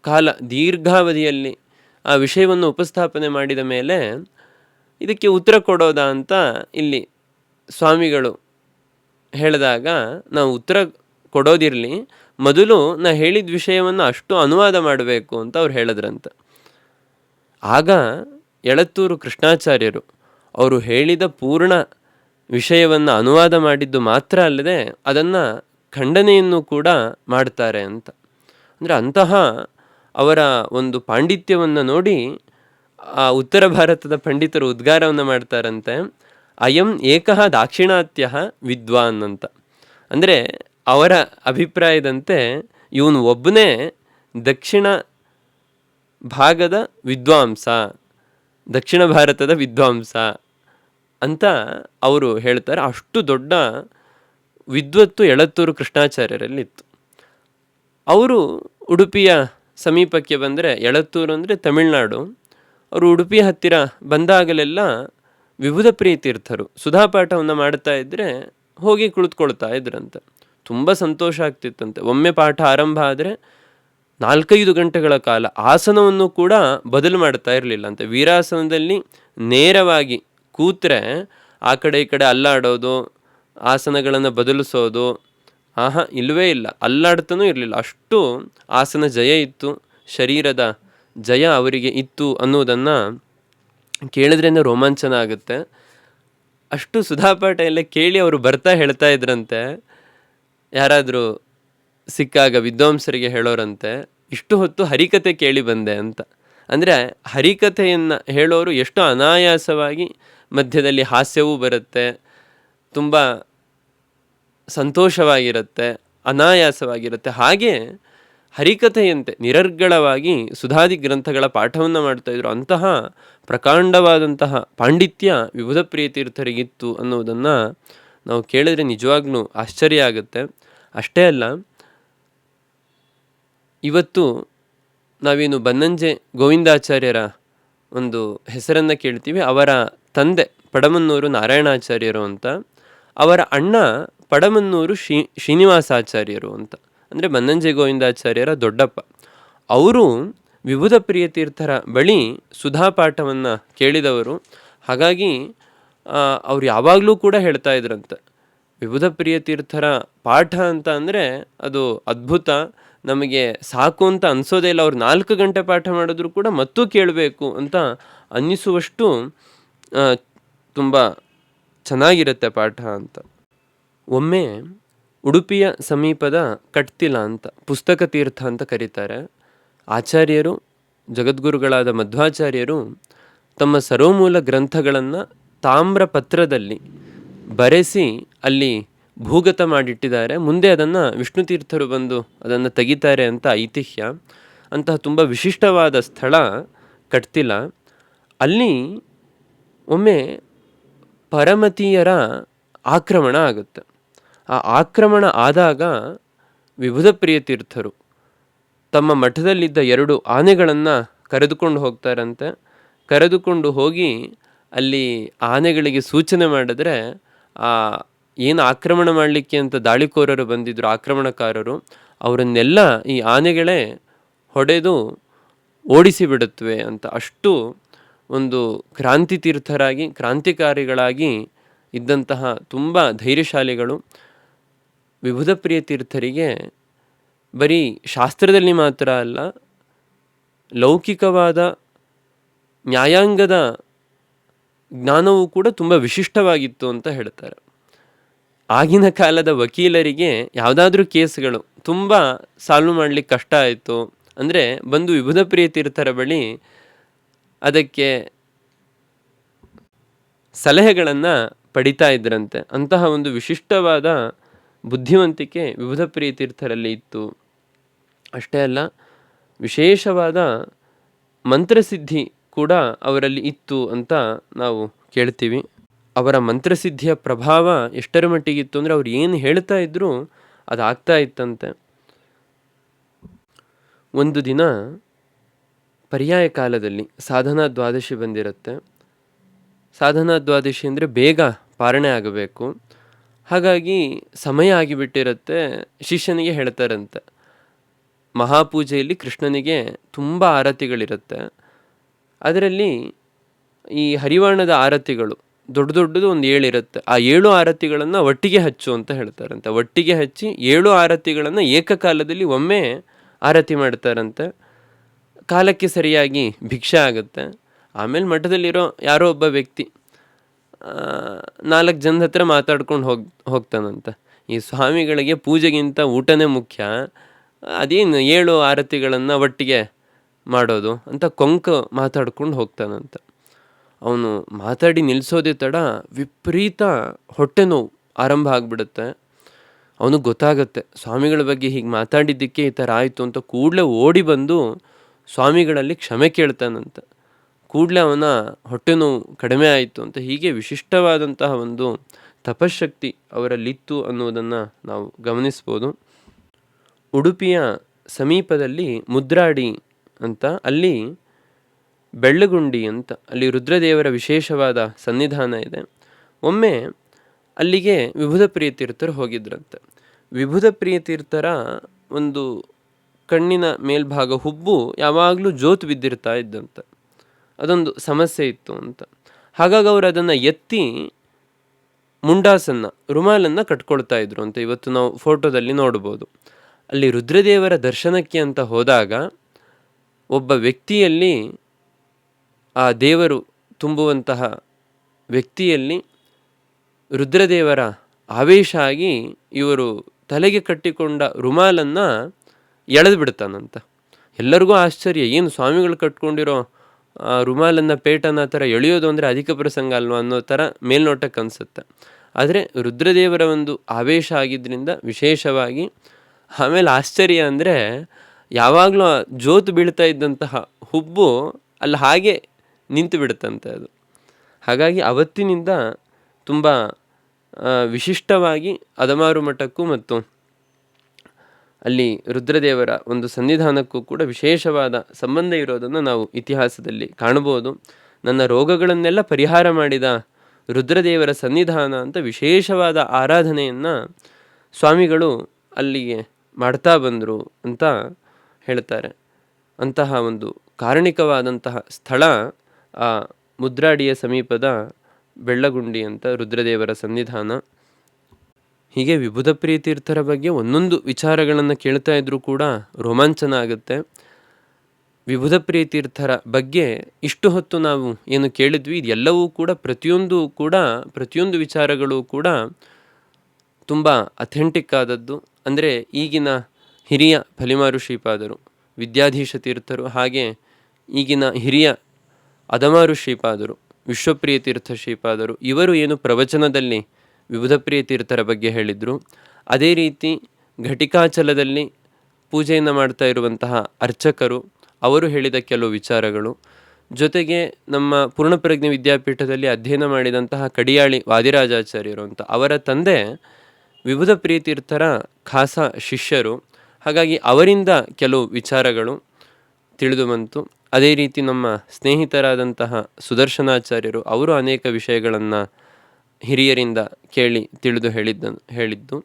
S1: ಕಾಲ ದೀರ್ಘಾವಧಿಯಲ್ಲಿ ಆ ವಿಷಯವನ್ನು ಉಪಸ್ಥಾಪನೆ ಮಾಡಿದ ಮೇಲೆ ಇದಕ್ಕೆ ಉತ್ತರ ಕೊಡೋದಾ ಅಂತ ಇಲ್ಲಿ ಸ್ವಾಮಿಗಳು ಹೇಳಿದಾಗ, ನಾವು ಉತ್ತರ ಕೊಡೋದಿರಲಿ, ಮೊದಲು ನಾ ಹೇಳಿದ ವಿಷಯವನ್ನು ಅಷ್ಟು ಅನುವಾದ ಮಾಡಬೇಕು ಅಂತ ಅವ್ರು ಹೇಳಿದ್ರಂತ. ಆಗ ಎಳತ್ತೂರು ಕೃಷ್ಣಾಚಾರ್ಯರು ಅವರು ಹೇಳಿದ ಪೂರ್ಣ ವಿಷಯವನ್ನು ಅನುವಾದ ಮಾಡಿದ್ದು ಮಾತ್ರ ಅಲ್ಲದೆ ಅದನ್ನು ಖಂಡನೆಯನ್ನು ಕೂಡ ಮಾಡ್ತಾರೆ ಅಂತ. ಅಂದರೆ ಅಂತಹ ಅವರ ಒಂದು ಪಾಂಡಿತ್ಯವನ್ನು ನೋಡಿ ಆ ಉತ್ತರ ಭಾರತದ ಪಂಡಿತರು ಉದ್ಗಾರವನ್ನು ಮಾಡ್ತಾರಂತೆ. ಅಯಂ ಏಕಃ ದಾಕ್ಷಿಣಾತ್ಯ ವಿದ್ವಾನ್ ಅಂತ. ಅಂದರೆ ಅವರ ಅಭಿಪ್ರಾಯದಂತೆ ಇವನು ಒಬ್ಬನೇ ದಕ್ಷಿಣ ಭಾಗದ ವಿದ್ವಾಂಸ, ದಕ್ಷಿಣ ಭಾರತದ ವಿದ್ವಾಂಸ ಅಂತ ಅವರು ಹೇಳ್ತಾರೆ. ಅಷ್ಟು ದೊಡ್ಡ ವಿದ್ವತ್ತು ಎಳತ್ತೂರು ಕೃಷ್ಣಾಚಾರ್ಯರಲ್ಲಿತ್ತು. ಅವರು ಉಡುಪಿಯ ಸಮೀಪಕ್ಕೆ ಬಂದರೆ ಎಳತ್ತೂರು ಅಂದರೆ ತಮಿಳುನಾಡು. ಅವರು ಉಡುಪಿ ಹತ್ತಿರ ಬಂದಾಗಲೆಲ್ಲ ವಿಭುಧ ಪ್ರಿಯ ತೀರ್ಥರು ಸುಧಾಪಾಠವನ್ನು ಮಾಡ್ತಾ ಇದ್ದರೆ ಹೋಗಿ ಕುಳಿತುಕೊಳ್ತಾ ಇದ್ರಂತೆ. ತುಂಬ ಸಂತೋಷ ಆಗ್ತಿತ್ತಂತೆ. ಒಮ್ಮೆ ಪಾಠ ಆರಂಭ ಆದರೆ ನಾಲ್ಕೈದು ಗಂಟೆಗಳ ಕಾಲ ಆಸನವನ್ನು ಕೂಡ ಬದಲು ಮಾಡ್ತಾ ಇರಲಿಲ್ಲ ಅಂತೆ ವೀರಾಸನದಲ್ಲಿ ನೇರವಾಗಿ ಕೂತ್ರೆ ಆ ಕಡೆ ಈ ಕಡೆ ಅಲ್ಲಾಡೋದು, ಆಸನಗಳನ್ನು ಬದಲಿಸೋದು, ಆಹಾ ಇಲ್ಲವೇ ಇಲ್ಲ. ಅಲ್ಲಾಡ್ತಾನೂ ಇರಲಿಲ್ಲ. ಅಷ್ಟು ಆಸನ ಜಯ ಇತ್ತು. ಶರೀರದ ಜಯ ಅವರಿಗೆ ಇತ್ತು ಅನ್ನೋದನ್ನು ಕೇಳಿದ್ರೇನೆ ರೋಮಾಂಚನ ಆಗುತ್ತೆ. ಅಷ್ಟು ಸುಧಾಪಾಠ ಎಲ್ಲ ಕೇಳಿ ಅವರು ಬರ್ತಾ ಹೇಳ್ತಾ ಇದ್ರಂತೆ. ಯಾರಾದರೂ ಸಿಕ್ಕಾಗ ವಿದ್ವಾಂಸರಿಗೆ ಹೇಳೋರಂತೆ, ಇಷ್ಟು ಹೊತ್ತು ಹರಿಕತೆ ಕೇಳಿ ಬಂದೆ ಅಂತ. ಅಂದರೆ ಹರಿಕಥೆಯನ್ನು ಹೇಳೋರು ಎಷ್ಟು ಅನಾಯಾಸವಾಗಿ ಮಧ್ಯದಲ್ಲಿ ಹಾಸ್ಯವೂ ಬರುತ್ತೆ, ತುಂಬ ಸಂತೋಷವಾಗಿರುತ್ತೆ, ಅನಾಯಾಸವಾಗಿರುತ್ತೆ. ಹಾಗೆ ಹರಿಕಥೆಯಂತೆ ನಿರರ್ಗಳವಾಗಿ ಸುಧಾದಿ ಗ್ರಂಥಗಳ ಪಾಠವನ್ನು ಮಾಡ್ತಾಯಿದ್ರು ಅಂತಹ ಪ್ರಕಾಂಡವಾದಂತಹ ಪಾಂಡಿತ್ಯ ವಿಭುಧ ಪ್ರಿಯತೀರ್ಥರಿಗಿತ್ತು ಅನ್ನೋದನ್ನು ನಾವು ಕೇಳಿದ್ರೆ ನಿಜವಾಗ್ಲೂ ಆಶ್ಚರ್ಯ ಆಗುತ್ತೆ. ಅಷ್ಟೇ ಅಲ್ಲ, ಇವತ್ತು ನಾವೇನು ಬನ್ನಂಜೆ ಗೋವಿಂದಾಚಾರ್ಯರ ಒಂದು ಹೆಸರನ್ನು ಕೇಳ್ತೀವಿ. ಅವರ ತಂದೆ ಪಡಮನ್ನೂರು ನಾರಾಯಣಾಚಾರ್ಯರು ಅಂತ. ಅವರ ಅಣ್ಣ ಪಡಮನ್ನೂರು ಶ್ರೀ, ಶ್ರೀನಿವಾಸಾಚಾರ್ಯರು ಅಂತ. ಅಂದರೆ ಬನ್ನಂಜೆ ಗೋವಿಂದಾಚಾರ್ಯರ ದೊಡ್ಡಪ್ಪ. ಅವರು ವಿಭುಧ ಪ್ರಿಯ ತೀರ್ಥರ ಬಳಿ ಸುಧಾಪಾಠವನ್ನು ಕೇಳಿದವರು. ಹಾಗಾಗಿ ಅವ್ರು ಯಾವಾಗಲೂ ಕೂಡ ಹೇಳ್ತಾ ಇದ್ರಂತೆ. ವಿಭುಧ ಪ್ರಿಯ ತೀರ್ಥರ ಪಾಠ ಅಂತ ಅಂದರೆ ಅದು ಅದ್ಭುತ. ನಮಗೆ ಸಾಕು ಅಂತ ಅನಿಸೋದೇ ಇಲ್ಲ. ಅವ್ರು ನಾಲ್ಕು ಗಂಟೆ ಪಾಠ ಮಾಡಿದ್ರು ಕೂಡ ಮತ್ತೂ ಕೇಳಬೇಕು ಅಂತ ಅನ್ನಿಸುವಷ್ಟು ತುಂಬ ಚೆನ್ನಾಗಿರುತ್ತೆ ಪಾಠ ಅಂತ. ಒಮ್ಮೆ ಉಡುಪಿಯ ಸಮೀಪದ ಕಟ್ತಿಲ ಅಂತ, ಪುಸ್ತಕ ತೀರ್ಥ ಅಂತ ಕರೀತಾರೆ. ಆಚಾರ್ಯರು, ಜಗದ್ಗುರುಗಳಾದ ಮಧ್ವಾಚಾರ್ಯರು ತಮ್ಮ ಸರ್ವಮೂಲ ಗ್ರಂಥಗಳನ್ನು ತಾಮ್ರ ಪತ್ರದಲ್ಲಿ ಬರೆಸಿ ಅಲ್ಲಿ ಭೂಗತ ಮಾಡಿಟ್ಟಿದ್ದಾರೆ. ಮುಂದೆ ಅದನ್ನು ವಿಷ್ಣು ತೀರ್ಥರು ಬಂದು ಅದನ್ನು ತೆಗಿತಾರೆ ಅಂತ ಐತಿಹ್ಯ. ಅಂತಹ ತುಂಬ ವಿಶಿಷ್ಟವಾದ ಸ್ಥಳ ಕಟ್ತಿಲ್ಲ. ಅಲ್ಲಿ ಒಮ್ಮೆ ಪರಮತೀಯರ ಆಕ್ರಮಣ ಆಗುತ್ತೆ. ಆ ಆಕ್ರಮಣ ಆದಾಗ ವಿಭುಧ ಪ್ರಿಯ ತೀರ್ಥರು ತಮ್ಮ ಮಠದಲ್ಲಿದ್ದ ಎರಡು ಆನೆಗಳನ್ನು ಕರೆದುಕೊಂಡು ಹೋಗ್ತಾರಂತೆ. ಕರೆದುಕೊಂಡು ಹೋಗಿ ಅಲ್ಲಿ ಆನೆಗಳಿಗೆ ಸೂಚನೆ ಮಾಡಿದ್ರೆ, ಆ, ಏನು ಆಕ್ರಮಣ ಮಾಡಲಿಕ್ಕೆ ಅಂತ ದಾಳಿಕೋರರು ಬಂದಿದ್ದರು ಆಕ್ರಮಣಕಾರರು, ಅವರನ್ನೆಲ್ಲ ಈ ಆನೆಗಳೇ ಹೊಡೆದು ಓಡಿಸಿ ಬಿಡುತ್ತವೆ ಅಂತ. ಅಷ್ಟು ಒಂದು ಕ್ರಾಂತಿ ತೀರ್ಥರಾಗಿ ಕ್ರಾಂತಿಕಾರಿಗಳಾಗಿ ಇದ್ದಂತಹ ತುಂಬ ಧೈರ್ಯಶಾಲಿಗಳು ವಿಭುಧಪ್ರಿಯ ತೀರ್ಥರಿಗೆ ಬರೀ ಶಾಸ್ತ್ರದಲ್ಲಿ ಮಾತ್ರ ಅಲ್ಲ, ಲೌಕಿಕವಾದ ನ್ಯಾಯಾಂಗದ ಜ್ಞಾನವೂ ಕೂಡ ತುಂಬ ವಿಶಿಷ್ಟವಾಗಿತ್ತು ಅಂತ ಹೇಳ್ತಾರೆ. ಆಗಿನ ಕಾಲದ ವಕೀಲರಿಗೆ ಯಾವುದಾದ್ರೂ ಕೇಸ್ಗಳು ತುಂಬ ಸಾಲ್ವ್ ಮಾಡಲಿಕ್ಕೆ ಕಷ್ಟ ಆಯಿತು ಅಂದರೆ ಬಂದು ವಿಭುಧ ಪ್ರಿಯ ತೀರ್ಥರ ಬಳಿ ಅದಕ್ಕೆ ಸಲಹೆಗಳನ್ನು ಪಡಿತಾ ಇದ್ರಂತೆ. ಅಂತಹ ಒಂದು ವಿಶಿಷ್ಟವಾದ ಬುದ್ಧಿವಂತಿಕೆ ವಿಭುಧ ಪ್ರಿಯ ತೀರ್ಥರಲ್ಲಿ ಇತ್ತು. ಅಷ್ಟೇ ಅಲ್ಲ, ವಿಶೇಷವಾದ ಮಂತ್ರಸಿದ್ಧಿ ಕೂಡ ಅವರಲ್ಲಿ ಇತ್ತು ಅಂತ ನಾವು ಕೇಳ್ತೀವಿ. ಅವರ ಮಂತ್ರಸಿದ್ಧಿಯ ಪ್ರಭಾವ ಎಷ್ಟರ ಮಟ್ಟಿಗಿತ್ತು ಅಂದರೆ ಅವ್ರು ಏನು ಹೇಳ್ತಾ ಇದ್ರು ಅದಾಗ್ತಾ ಇತ್ತಂತೆ. ಒಂದು ದಿನ ಪರ್ಯಾಯ ಕಾಲದಲ್ಲಿ ಸಾಧನಾ ದ್ವಾದಶಿ ಬಂದಿರುತ್ತೆ. ಸಾಧನಾ ದ್ವಾದಶಿ ಅಂದರೆ ಬೇಗ ಪಾರಣೆ ಆಗಬೇಕು. ಹಾಗಾಗಿ ಸಮಯ ಆಗಿಬಿಟ್ಟಿರುತ್ತೆ, ಶಿಷ್ಯನಿಗೆ ಹೇಳ್ತಾರಂತೆ. ಮಹಾಪೂಜೆಯಲ್ಲಿ ಕೃಷ್ಣನಿಗೆ ತುಂಬ ಆರತಿಗಳಿರುತ್ತೆ. ಅದರಲ್ಲಿ ಈ ಹರಿವಾಣದ ಆರತಿಗಳು ದೊಡ್ಡ ದೊಡ್ಡದು ಒಂದು ಏಳಿರುತ್ತೆ ಆ ಏಳು ಆರತಿಗಳನ್ನು ಒಟ್ಟಿಗೆ ಹಚ್ಚು ಅಂತ ಹೇಳ್ತಾರಂತೆ. ಒಟ್ಟಿಗೆ ಹಚ್ಚಿ ಏಳು ಆರತಿಗಳನ್ನು ಏಕಕಾಲದಲ್ಲಿ ಒಮ್ಮೆ ಆರತಿ ಮಾಡ್ತಾರಂತೆ. ಕಾಲಕ್ಕೆ ಸರಿಯಾಗಿ ಭಿಕ್ಷೆ ಆಗುತ್ತೆ. ಆಮೇಲೆ ಮಠದಲ್ಲಿರೋ ಯಾರೋ ಒಬ್ಬ ವ್ಯಕ್ತಿ ನಾಲ್ಕು ಜನದ ಹತ್ರ ಮಾತಾಡ್ಕೊಂಡು ಹೋಗಿ, ಹೋಗ್ತಾನಂತೆ. ಈ ಸ್ವಾಮಿಗಳಿಗೆ ಪೂಜೆಗಿಂತ ಊಟನೇ ಮುಖ್ಯ. ಅದೇನು ಏಳು ಆರತಿಗಳನ್ನು ಒಟ್ಟಿಗೆ ಮಾಡೋದು ಅಂತ ಕೊಂಕ ಮಾತಾಡ್ಕೊಂಡು ಹೋಗ್ತಾನಂತ. ಅವನು ಮಾತಾಡಿ ನಿಲ್ಲಿಸೋದೇ ತಡ, ವಿಪರೀತ ಹೊಟ್ಟೆ ನೋವು ಆರಂಭ ಆಗಿಬಿಡುತ್ತೆ. ಅವನಿಗೆ ಗೊತ್ತಾಗುತ್ತೆ, ಸ್ವಾಮಿಗಳ ಬಗ್ಗೆ ಹೀಗೆ ಮಾತಾಡಿದ್ದಕ್ಕೆ ಈ ಥರ ಆಯಿತು ಅಂತ ಕೂಡಲೇ ಓಡಿ ಬಂದು ಸ್ವಾಮಿಗಳಲ್ಲಿ ಕ್ಷಮೆ ಕೇಳ್ತಾನಂತ. ಕೂಡಲೇ ಅವನ ಹೊಟ್ಟೆ ನೋವು ಕಡಿಮೆ ಆಯಿತು ಅಂತ ಹೀಗೆ ವಿಶಿಷ್ಟವಾದಂತಹ ಒಂದು ತಪಶಕ್ತಿ ಅವರಲ್ಲಿತ್ತು ಅನ್ನೋದನ್ನು ನಾವು ಗಮನಿಸ್ಬೋದು. ಉಡುಪಿಯ ಸಮೀಪದಲ್ಲಿ ಮುದ್ರಾಡಿ ಅಂತ ಅಲ್ಲಿ ಬೆಳ್ಳಗುಂಡಿ ಅಂತ ಅಲ್ಲಿ ರುದ್ರದೇವರ ವಿಶೇಷವಾದ ಸನ್ನಿಧಾನ ಇದೆ. ಒಮ್ಮೆ ಅಲ್ಲಿಗೆ ವಿಭುಧ ಪ್ರಿಯ ತೀರ್ಥರು ಹೋಗಿದ್ರಂತೆ. ವಿಭುಧ ಪ್ರಿಯ ತೀರ್ಥರ ಒಂದು ಕಣ್ಣಿನ ಮೇಲ್ಭಾಗ ಹುಬ್ಬು ಯಾವಾಗಲೂ ಜೋತು ಬಿದ್ದಿರ್ತಾ ಇದ್ದಂತೆ. ಅದೊಂದು ಸಮಸ್ಯೆ ಇತ್ತು ಅಂತ. ಹಾಗಾಗಿ ಅವರು ಅದನ್ನು ಎತ್ತಿ ಮುಂಡಾಸನ್ನು, ರುಮಾಲನ್ನು ಕಟ್ಕೊಳ್ತಾ ಇದ್ರು ಅಂತ ಇವತ್ತು ನಾವು ಫೋಟೋದಲ್ಲಿ ನೋಡ್ಬೋದು. ಅಲ್ಲಿ ರುದ್ರದೇವರ ದರ್ಶನಕ್ಕೆ ಅಂತ ಹೋದಾಗ ಒಬ್ಬ ವ್ಯಕ್ತಿಯಲ್ಲಿ ಆ ದೇವರು ತುಂಬುವಂತಹ ವ್ಯಕ್ತಿಯಲ್ಲಿ ರುದ್ರದೇವರ ಆವೇಶ ಆಗಿ ಇವರು ತಲೆಗೆ ಕಟ್ಟಿಕೊಂಡ ರುಮಾಲನ್ನು ಎಳೆದು ಬಿಡ್ತಾನಂತ. ಎಲ್ಲರಿಗೂ ಆಶ್ಚರ್ಯ, ಏನು ಸ್ವಾಮಿಗಳು ಕಟ್ಕೊಂಡಿರೋ ರುಮಾಲನ್ನು ಪೇಟನ ಥರ ಎಳೆಯೋದು ಅಂದರೆ ಅಧಿಕ ಪ್ರಸಂಗ ಅಲ್ವಾ ಅನ್ನೋ ಥರ ಮೇಲ್ನೋಟಕ್ಕೆ ಅನಿಸುತ್ತೆ. ಆದರೆ ರುದ್ರದೇವರ ಒಂದು ಆವೇಶ ಆಗಿದ್ದರಿಂದ ವಿಶೇಷವಾಗಿ ಆಮೇಲೆ ಆಶ್ಚರ್ಯ ಅಂದರೆ ಯಾವಾಗಲೂ ಜೋತು ಬೀಳ್ತಾ ಇದ್ದಂತಹ ಹುಬ್ಬು ಅಲ್ಲಿ ಹಾಗೆ ನಿಂತು ಬಿಡುತ್ತಂತೆ ಅದು. ಹಾಗಾಗಿ ಅವತ್ತಿನಿಂದ ತುಂಬ ವಿಶಿಷ್ಟವಾಗಿ ಅದಮಾರು ಮಠಕ್ಕೂ ಮತ್ತು ಅಲ್ಲಿ ರುದ್ರದೇವರ ಒಂದು ಸನ್ನಿಧಾನಕ್ಕೂ ಕೂಡ ವಿಶೇಷವಾದ ಸಂಬಂಧ ಇರೋದನ್ನು ನಾವು ಇತಿಹಾಸದಲ್ಲಿ ಕಾಣಬಹುದು. ನನ್ನ ರೋಗಗಳನ್ನೆಲ್ಲ ಪರಿಹಾರ ಮಾಡಿದ ರುದ್ರದೇವರ ಸನ್ನಿಧಾನ ಅಂತ ವಿಶೇಷವಾದ ಆರಾಧನೆಯನ್ನು ಸ್ವಾಮಿಗಳು ಅಲ್ಲಿಗೆ ಮಾಡ್ತಾ ಬಂದರು ಅಂತ ಹೇಳ್ತಾರೆ. ಅಂತಹ ಒಂದು ಕಾರಣಿಕವಾದಂತಹ ಸ್ಥಳ ಆ ಮುದ್ರಾಡಿಯ ಸಮೀಪದ ಬೆಳ್ಳಗುಂಡಿ ಅಂತ ರುದ್ರದೇವರ ಸನ್ನಿಧಾನ. ಹೀಗೆ ವಿಭುಧ ಪ್ರೀತೀರ್ಥರ ಬಗ್ಗೆ ಒಂದೊಂದು ವಿಚಾರಗಳನ್ನು ಕೇಳ್ತಾ ಇದ್ರೂ ಕೂಡ ರೋಮಾಂಚನ ಆಗುತ್ತೆ. ವಿಭುಧ ಪ್ರೀತೀರ್ಥರ ಬಗ್ಗೆ ಇಷ್ಟು ಹೊತ್ತು ನಾವು ಏನು ಕೇಳಿದ್ವಿ, ಇದೆಲ್ಲವೂ ಕೂಡ ಪ್ರತಿಯೊಂದು ಕೂಡ ಪ್ರತಿಯೊಂದು ವಿಚಾರಗಳು ಕೂಡ ತುಂಬ ಅಥೆಂಟಿಕ್ ಆದದ್ದು. ಅಂದರೆ ಈಗಿನ ಹಿರಿಯ ಫಲಿಮಾರು ಶ್ರೀಪಾದರು, ವಿದ್ಯಾಧೀಶ ತೀರ್ಥರು ಹಾಗೆ ಈಗಿನ ಹಿರಿಯ ಅದಮಾರು ಶ್ರೀಪಾದರು, ವಿಶ್ವಪ್ರಿಯ ತೀರ್ಥ ಶ್ರೀಪಾದರು, ಇವರು ಏನು ಪ್ರವಚನದಲ್ಲಿ ವಿವಿಧ ಪ್ರಿಯ ತೀರ್ಥರ ಬಗ್ಗೆ ಹೇಳಿದರು. ಅದೇ ರೀತಿ ಘಟಿಕಾಚಲದಲ್ಲಿ ಪೂಜೆಯನ್ನು ಮಾಡ್ತಾ ಇರುವಂತಹ ಅರ್ಚಕರು, ಅವರು ಹೇಳಿದ ಕೆಲವು ವಿಚಾರಗಳು. ಜೊತೆಗೆ ನಮ್ಮ ಪೂರ್ಣಪ್ರಜ್ಞೆ ವಿದ್ಯಾಪೀಠದಲ್ಲಿ ಅಧ್ಯಯನ ಮಾಡಿದಂತಹ ಕಡಿಯಾಳಿ ವಾದಿರಾಜಾಚಾರ್ಯರು ಅಂತ, ಅವರ ತಂದೆ ವಿವಿಧ ಪ್ರೀತೀರ್ಥರ ಖಾಸ ಶಿಷ್ಯರು. ಹಾಗಾಗಿ ಅವರಿಂದ ಕೆಲವು ವಿಚಾರಗಳು ತಿಳಿದು ಬಂತು. ಅದೇ ರೀತಿ ನಮ್ಮ ಸ್ನೇಹಿತರಾದಂತಹ ಸುದರ್ಶನಾಚಾರ್ಯರು, ಅವರು ಅನೇಕ ವಿಷಯಗಳನ್ನು ಹಿರಿಯರಿಂದ ಕೇಳಿ ತಿಳಿದು ಹೇಳಿದ್ದ, ಹೇಳಿದ್ದು.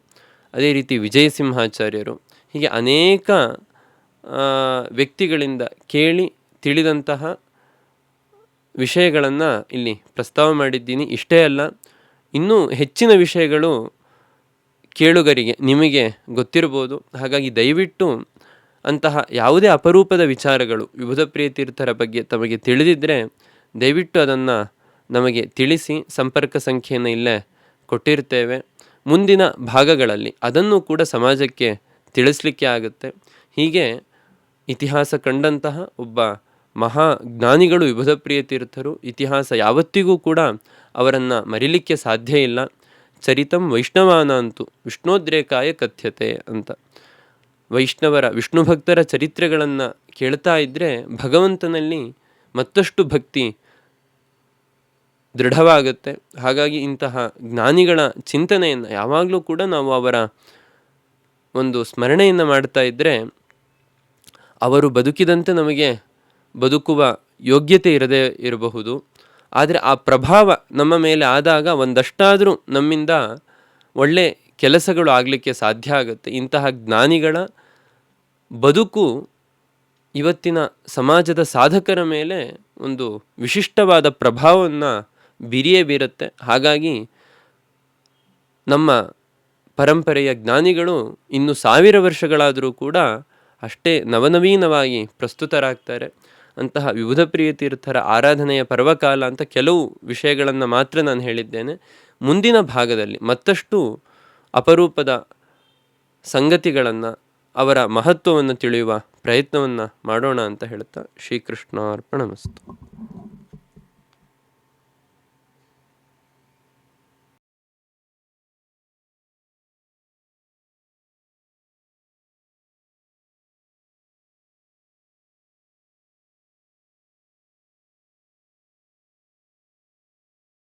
S1: ಅದೇ ರೀತಿ ವಿಜಯಸಿಂಹಾಚಾರ್ಯರು, ಹೀಗೆ ಅನೇಕ ವ್ಯಕ್ತಿಗಳಿಂದ ಕೇಳಿ ತಿಳಿದಂತಹ ವಿಷಯಗಳನ್ನು ಇಲ್ಲಿ ಪ್ರಸ್ತಾವ ಮಾಡಿದ್ದೀನಿ. ಇಷ್ಟೇ ಅಲ್ಲ, ಇನ್ನೂ ಹೆಚ್ಚಿನ ವಿಷಯಗಳು ಕೇಳುಗರಿಗೆ ನಿಮಗೆ ಗೊತ್ತಿರ್ಬೋದು ಹಾಗಾಗಿ ದಯವಿಟ್ಟು ಅಂತಹ ಯಾವುದೇ ಅಪರೂಪದ ವಿಚಾರಗಳು ವಿಭುಧ ಪ್ರಿಯ ತೀರ್ಥರ ಬಗ್ಗೆ ತಮಗೆ ತಿಳಿದಿದ್ದರೆ ದಯವಿಟ್ಟು ಅದನ್ನು ನಮಗೆ ತಿಳಿಸಿ ಸಂಪರ್ಕ ಸಂಖ್ಯೆಯನ್ನು ಇಲ್ಲೇ ಕೊಟ್ಟಿರ್ತೇವೆ. ಮುಂದಿನ ಭಾಗಗಳಲ್ಲಿ ಅದನ್ನು ಕೂಡ ಸಮಾಜಕ್ಕೆ ತಿಳಿಸ್ಲಿಕ್ಕೆ ಆಗುತ್ತೆ. ಹೀಗೆ ಇತಿಹಾಸ ಕಂಡಂತಹ ಒಬ್ಬ ಮಹಾ ಜ್ಞಾನಿಗಳು ವಿಭುಧ ಪ್ರಿಯ ತೀರ್ಥರು ಇತಿಹಾಸ ಯಾವತ್ತಿಗೂ ಕೂಡ ಅವರನ್ನು ಮರಿಲಿಕ್ಕೆ ಸಾಧ್ಯ ಇಲ್ಲ. ಚರಿತಂ ವೈಷ್ಣವಾನ ಅಂತು ವಿಷ್ಣೋದ್ರೇಕಾಯ ಕಥ್ಯತೆ ಅಂತ. ವೈಷ್ಣವರ ವಿಷ್ಣು ಭಕ್ತರ ಚರಿತ್ರೆಗಳನ್ನು ಕೇಳ್ತಾ ಇದ್ದರೆ ಭಗವಂತನಲ್ಲಿ ಮತ್ತಷ್ಟು ಭಕ್ತಿ ದೃಢವಾಗುತ್ತೆ. ಹಾಗಾಗಿ ಇಂತಹ ಜ್ಞಾನಿಗಳ ಚಿಂತನೆಯನ್ನು ಯಾವಾಗಲೂ ಕೂಡ ನಾವು ಅವರ ಒಂದು ಸ್ಮರಣೆಯನ್ನು ಮಾಡ್ತಾ ಇದ್ದರೆ ಅವರು ಬದುಕಿದಂತೆ ನಮಗೆ ಬದುಕುವ ಯೋಗ್ಯತೆ ಇರದೇ ಇರಬಹುದು. ಆದರೆ ಆ ಪ್ರಭಾವ ನಮ್ಮ ಮೇಲೆ ಆದಾಗ ಒಂದಷ್ಟಾದರೂ ನಮ್ಮಿಂದ ಒಳ್ಳೆ ಕೆಲಸಗಳು ಆಗಲಿಕ್ಕೆ ಸಾಧ್ಯ ಆಗುತ್ತೆ. ಇಂತಹ ಜ್ಞಾನಿಗಳ ಬದುಕು ಇವತ್ತಿನ ಸಮಾಜದ ಸಾಧಕರ ಮೇಲೆ ಒಂದು ವಿಶಿಷ್ಟವಾದ ಪ್ರಭಾವವನ್ನು ಬಿರಿಯೇ ಬೀರುತ್ತೆ. ಹಾಗಾಗಿ ನಮ್ಮ ಪರಂಪರೆಯ ಜ್ಞಾನಿಗಳು ಇನ್ನು ಸಾವಿರ ವರ್ಷಗಳಾದರೂ ಕೂಡ ಅಷ್ಟೇ ನವನವೀನವಾಗಿ ಪ್ರಸ್ತುತರಾಗ್ತಾರೆ. ಅಂತಹ ವಿವಿಧ ಪ್ರಿಯ ತೀರ್ಥರ ಆರಾಧನೆಯ ಪರ್ವಕಾಲ ಅಂತ ಕೆಲವು ವಿಷಯಗಳನ್ನು ಮಾತ್ರ ನಾನು ಹೇಳಿದ್ದೇನೆ. ಮುಂದಿನ ಭಾಗದಲ್ಲಿ ಮತ್ತಷ್ಟು ಅಪರೂಪದ ಸಂಗತಿಗಳನ್ನು, ಅವರ ಮಹತ್ವವನ್ನು ತಿಳಿಯುವ ಪ್ರಯತ್ನವನ್ನು ಮಾಡೋಣ ಅಂತ ಹೇಳ್ತಾ ಶ್ರೀಕೃಷ್ಣಾರ್ಪಣ ಅರ್ಪಣಮಸ್ತು